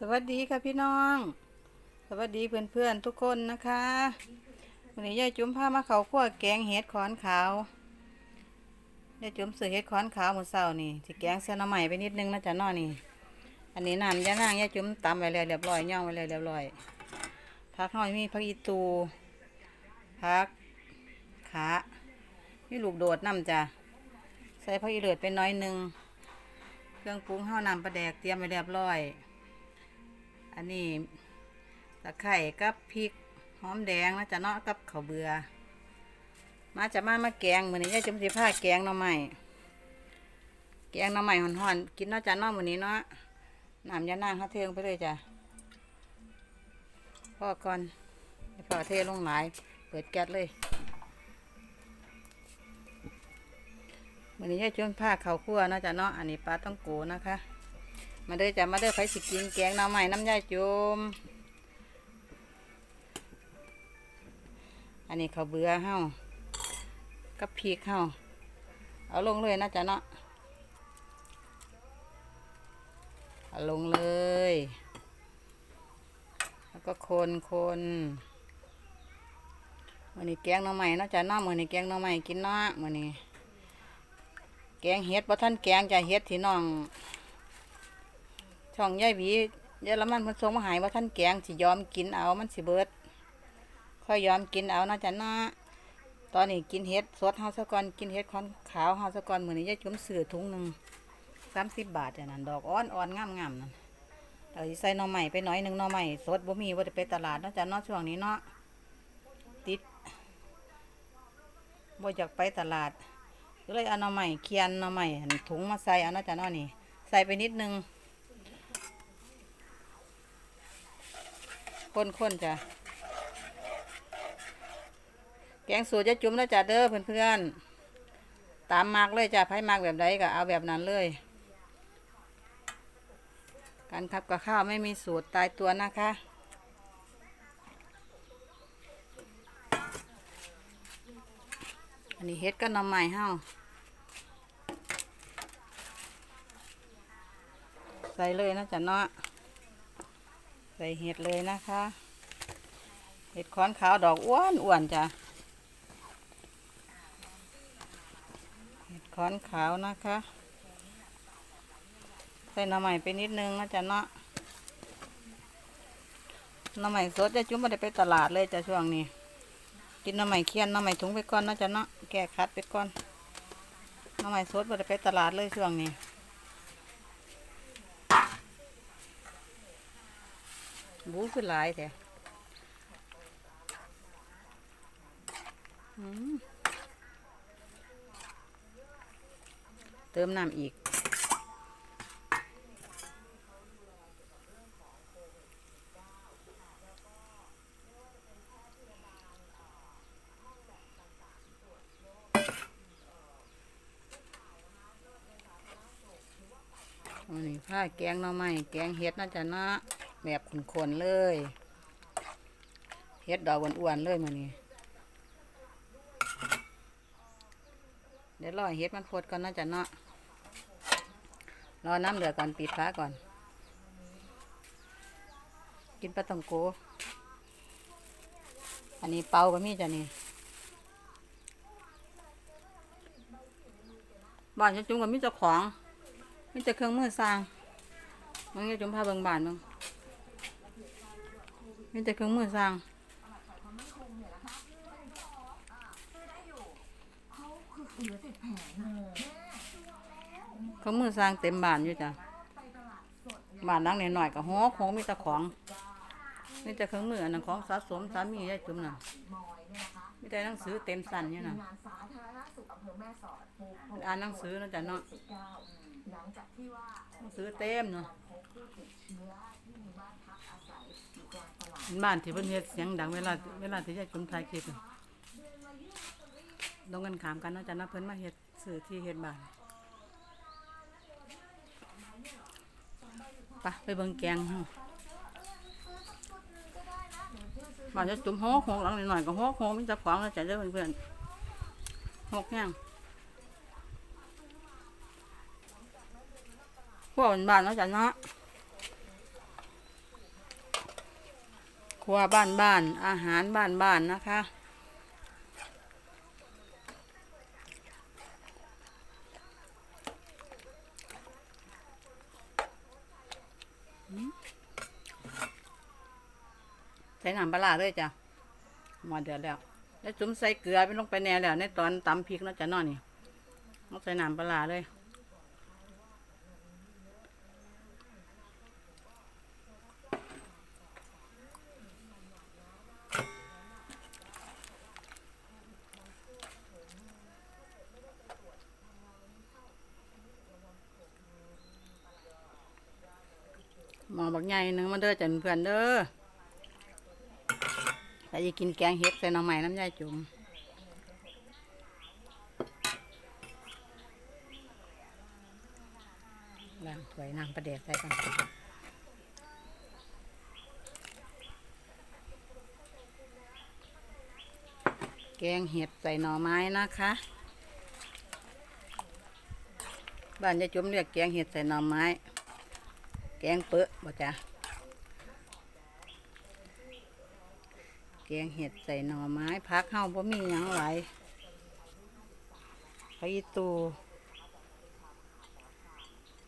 สวัสดีค่ะพี่น้อง สวัสดีเพื่อนๆทุกคนนะคะวันนี้ยายจุ๋มพามาเขาขั้วแกงเห็ดขอนขาวยายจุ๋มซื้อเห็ดขอนขาวหมดเศร้านี่ที่แกงเส้นน้ำใหม่ไปนิดนึงนะจ๊ะน้อนี่ อันนี้น้ำยานางยายจุ๋มตำไว้แล้วเรียบร้อยย่องไว้แล้วเรียบร้อยผักน้อยมีผักอีตูผักขามีลูกโดดน้ำจ้ะใส่ผักอีเลือดไปน้อยนึงเครื่องปรุงห้าวนำปลาแดกเตรียมไว้เรียบร้อย อันนี้ตะไคร่กับพริกหอมแดงนะจะเนาะกับข้าวเบือ มาจะมามาแกงมือนี้ยายจุ่มสิพาแกงหน่อไม้แกงหน่อไม้ห่อนๆกินเนาะจะเนาะมือนี้เนาะน้ำยานางเขาเทลงไปเลยจ้ะพอก่อนเดี๋ยวพอเทลงหลาย เปิดแก๊สเลยมือนี้ยายจุ่มพาข้าวคั่วนาะจ๊ะเนาะอันนี้ปลาต้องโกนะคะ มาเด้อจ้ะมาเด้อไผสิกินแกงหน่อไม้น้ำยาจุมอันนี้ข้าวเบื่อเฮากับพริกเฮาเอาลงเลยนะจ๊ะเนาะเอาลงเลย แล้วก็คนคนมือนี้แกงน่อไม้เนาะจ๊ะเนาะมือนี้แกงน่อไม้กินเนาะมือนี้แกงเห็ดบ่ทันแกงจะเห็ดที่น้อง ช่องยายหวีเยอรมันเพิ่นส่งมาหายว่าท่านแกงสิยอมกินเอามันสิเบิดค่อยยอมกินเอานะจ๊ะนะตอนนี้กินเห็ดสดเฮาซะก่อนกินเห็ดขอนขาวเฮาซะก่อนมื้อนี้ยายจุ่มซื้อถุงหนึ่ง30บบาทจ้ะนั่นดอกอ่อนอ่อนงามๆนั่นเอาใส่หน่อใหม่ไปหน่อยหนึ่งหน่อใหม่สดบ่มีบ่ได้ไปตลาดนาะจ๊ะเนาช่วงนี้เนาะติดบ่อยากไปตลาดก็เลยเอาหน่อใหม่เคียนหน่อใหม่ถุงมาใส่เอานาะจ๊ะเนาะนี่ใส่ไปนิดนึง ข้นๆจ้ะ แกงสูตรจะจุ่มแล้วจ้ะเด้อเพื่อนๆ ตามมากเลยจ้ะไผมากแบบใดก็เอาแบบนั้นเลย การทับกับข้าวไม่มีสูตรตายตัวนะคะอันนี้เฮ็ดก็นำใหม่เฮาใส่เลยนะจ๊ะเนาะ ใส่เห็ดเลยนะคะ เห็ดค้อนขาวดอกอ้วนอ้วนจ้ะ เห็ดค้อนขาวนะคะ ใส่หน้ำใหม่ไปนิดนึงนะจ๊ะเนาะหน้ำใหม่สดจะจุ่มไม่ได้ไปตลาดเลยจ้ะช่วงนี้ กินหน้ำใหม่เคี่ยนหน้ำใหม่ถุงไปก่อนนะจ๊ะเนาะ แก้คัดไปก่อนหน้ำใหม่สดไม่ได้ไปตลาดเลยช่วงนี้ บูคือหลายแท้อืมเติมน้ำอีกอันนี้ผ้าแกงหน่อไม้แกงเห็ดน่าจะนะ แบบขุนๆเลยเห็ดดอกอ้วนๆเลยมานี่เดี๋ยวรอเห็ดมันพดก่อนน่าจะเนาะรอน้ำเดือดก่อนปิดฟ้าก่อน กินปลาตองโก อันนี้เปาก็มีจ้ะนี่บ้านจะจุ่มกับมีเจ้าของมีแต่เครื่องมือสร้างมึงจะจุ่มผ้าเบิงบานมึง มีแต่เครื่องมือสร้างเครื่องมือสร้างเต็มบ้านอยู่จ้ะบ้านหลังหน่อยๆก็หอของมีแต่ของมีแต่เครื่องมืออันนั้นของสะสมสามียายจุ่มน่ะมีแต่หนังสือเต็มสั่นอยู่น่ะงานสาธารณสุขอำเภอแม่สอดปูพรมอ่านหนังสือนะจ๊ะเนาะ19หลังจากที่ว่าหนังสือเต็มเนาะ บ้านที่เพิ่นเฮ็ดเสียงดังเวลาเวลาที่ยายจุ่มถ่ายคลิปน่ะลงกันขามกันเนาะจ้ะนะเพิ่นมาเฮ็ดสื่อที่เฮ็ดบ้านไปไปเบิ่งแกงเฮาบ้านจะจุ่มหอกหกหลังหน่อยๆก็หอกหกมีแต่ของแล้วจ้ะเด้อเพื่อนๆหกแห้งพวกบ้านเนาะจ้ะเนาะ รัวบ้านบ้านอาหารบ้านบ้านนะคะ ใส่น้ำปลาร้าเลยจ้ะหมอเดือดแล้ว แล้วจุ่มใส่เกลือไปลงไปแน่แล้ว ในตอนตำพริกนะจ้ะเนอนี่ต้องใส่น้ำปลาเลย หมอบักใหญ่หนึงมาเด้อจ้ะเพื่อนเด้อใครจะกินแกงเห็ดใส่หน่อไม้น้ำยายจุ่มล้างถ้วยน้ำประเดี๋ยวใส่กันแกงเห็ดใส่หน่อไม้นะคะ บ้านยายจุ่มเรียกแกงเห็ดใส่หน่อไม้ แกงเปอะบ่จ้ะแกงเห็ดใส่หน่อไม้พักเฮาบ่มีหยังหลายไปอีตู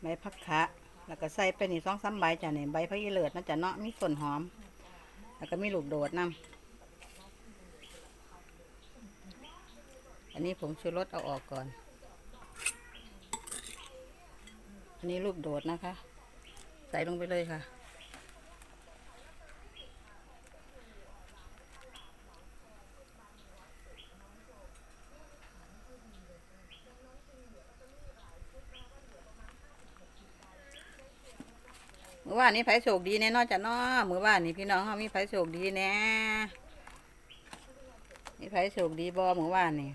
ใบผักคะแล้วก็ใส่ไปนี่สองสามใบจ้ะนี่ใบผักอีเลิศนะจ้ะเนาะมีส่วนหอม แล้วก็มีลูกโดดนำอันนี้ผมชูรสเอาออกก่อน อันนี้ลูกโดดนะคะ ใส่ลงไปเลยค่ะเมื่อวานนี้ไผโชคดีแน่นอนจ้ะเนาะเมื่อวานนี้พี่น้องเขามีไผโชคดีแน่มีไผโชคดีบ่เมื่อวานนี่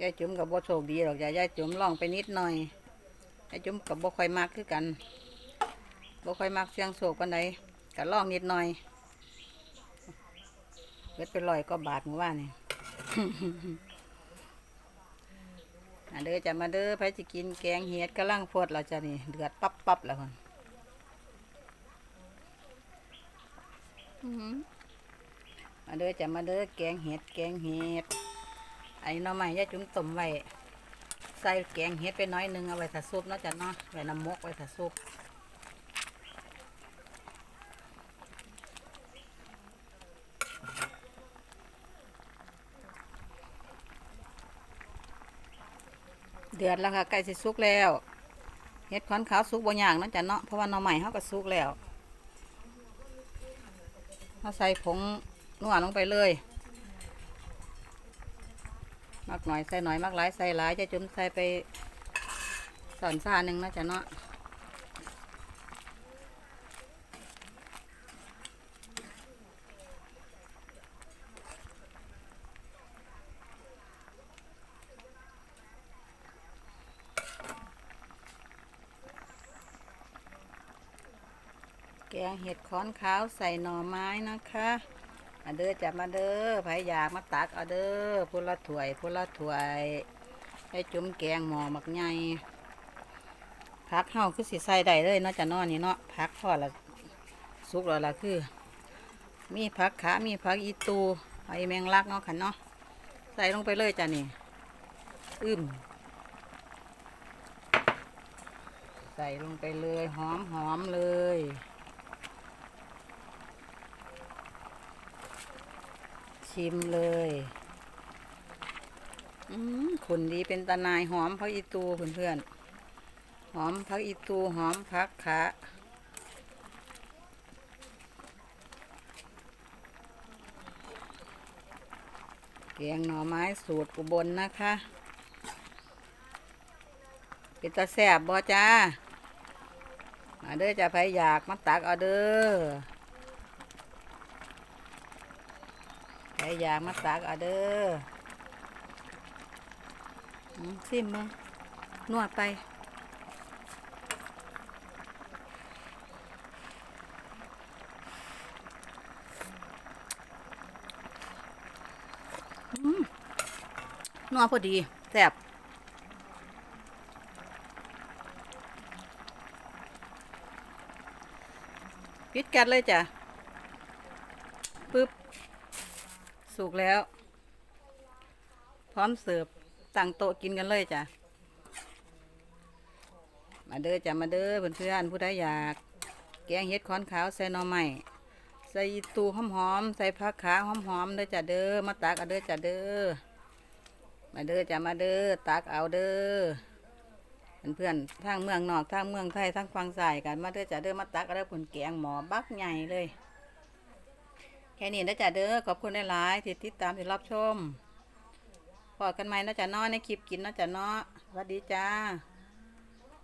ยายจุ๋มกับบ่โชคดีหรอกจ้ะยายจุ๋มลองไปนิดหน่อย ไอ้จุ่มกับบ่ค่อยมากคือกันบ่ค่อยมากเสียงโศกปานใดก็ลองนิดหน่อยเบิดไปลอยก็บาทเมื่อวานนี่อันเด้อจะมาเด้อไปจะกินแกงเห็ดกำลังพดเราจะนี่เดือดปั๊บปั๊บแล้วคนอื้อหือมาเด้อจะมาเด้อแกงเห็ดแกงเห็ดไอ้หน้อไม้ยายจุ่มต้มไว้ ใส่แกงเห็ดไปน้อยหนึงเอาไว้ถ้าซุปเนาะจ้ะเนาะไว้น้ำมกไว้ถ้าซุปเดือดแล้วค่ะใกล้สิสุกแล้วเห็ดขอนขาวสุกบางอย่างนะจ้ะเนาะเพราะว่าหน่อใหม่เขาก็สุกแล้วเขาใส่ผงนัวลงไปเลย มักหน่อยใส่หน่อยมักหลายใส่หลายจะจุ่มใส่ไปสอนซาหนึ่งนะจ๊ะเนาะแกงเห็ดค้อนขาวใส่หน่อไม้นะคะ มาเด้อจับมาเด้อไผอยากมาตักเอาเด้อพุละถ้วยพุละถ้วยให้จุ่มแกงหม้อมักใหญ่พักเฮาคือสิใส่ได้เลยเนาะจะนาะนี่เนาะพักพอดละสุกแล้วละคือ มีผักขา มีผักอีตูไอแมงลักเนาะค่ะเนาะใส่ลงไปเลยจ้ะนี่อึมใส่ลงไปเลยหอมหอมเลย ชิมเลยอืมขุนดีเป็นตานายหอมพักอีตูเพื่อนๆหอมพักอีตูหอมพักขาแกงหน่อไม้สูตรอุบลนะคะ เป็นตาแสบบ่จ้ามาเด้อจะไปอยากมาตักเอาเด้อ ใค รอยากมาตักเอาเด้ออืมซิมมึงนวดไปนัวพอดีแซ่บปิดก๊สเลยจ้ะปึ๊บ สุกแล้ว พร้อมเสิร์ฟตั้งโต๊ะกินกันเลยจ้ะ มาเด้อจ้ะมาเด้อเพื่อนๆผู้ใดอยาก แกงเห็ดขอนขาวใส่หน่อไม้ใส่ตูหอมๆใส่ผักขาหอมๆเด้อจ้ะเด้อมาตักเอาเด้อจ้ะเด้อมาเด้อจ้ะมาเด้อตักเอาเด้อเพื่อนๆทางเมืองนอกทางเมืองไทยทางฝั่งซ้ายกันมาเด้อจ้ะเด้อมาตักเอาเด้อผลแกงหมอบักใหญ่เลย แค่นี้นะจ๊ะเด้อขอบคุณหลายๆที่ติดตามที่รับชมพอกันไหมนะจ๊ะเน้อในคลิปกินนะจ๊ะเนาะสวัสดีจ้า